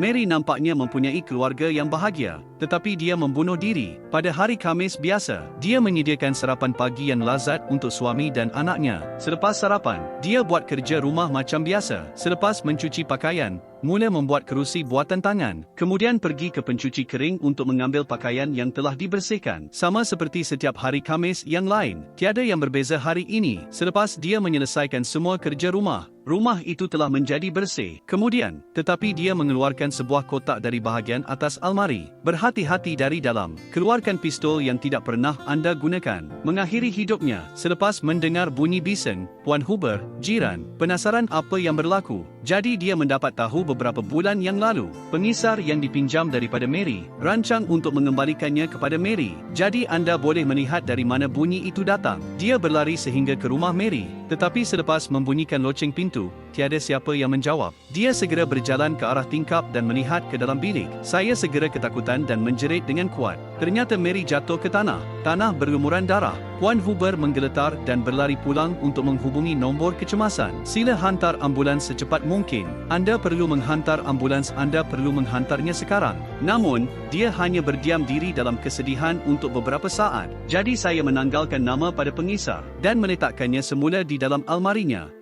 Mary nampaknya mempunyai keluarga yang bahagia, tetapi dia membunuh diri. Pada hari Khamis biasa, dia menyediakan sarapan pagi yang lazat untuk suami dan anaknya. Selepas sarapan, dia buat kerja rumah macam biasa. Selepas mencuci pakaian, mula membuat kerusi buatan tangan, kemudian pergi ke pencuci kering untuk mengambil pakaian yang telah dibersihkan. Sama seperti setiap hari Khamis yang lain, tiada yang berbeza hari ini. Selepas dia menyelesaikan semua kerja rumah, rumah itu telah menjadi bersih. Kemudian, tetapi dia mengeluarkan sebuah kotak dari bahagian atas almari. Berhati-hati dari dalam. Keluarkan pistol yang tidak pernah anda gunakan. Mengakhiri hidupnya, selepas mendengar bunyi bising, Puan Huber, jiran, penasaran apa yang berlaku. Jadi dia mendapat tahu beberapa bulan yang lalu, pengisar yang dipinjam daripada Mary, rancang untuk mengembalikannya kepada Mary. Jadi anda boleh melihat dari mana bunyi itu datang. Dia berlari sehingga ke rumah Mary, tetapi selepas membunyikan loceng pintu, tiada siapa yang menjawab. Dia segera berjalan ke arah tingkap dan melihat ke dalam bilik. Saya segera ketakutan dan menjerit dengan kuat. Ternyata Mary jatuh ke tanah. Tanah berlumuran darah. Puan Huber menggeletar dan berlari pulang untuk menghubungi nombor kecemasan. Sila hantar ambulans secepat mungkin. Anda perlu menghantar ambulans anda perlu menghantarnya sekarang. Namun, dia hanya berdiam diri dalam kesedihan untuk beberapa saat. Jadi saya menanggalkan nama pada pengisar dan meletakkannya semula di dalam almarinya.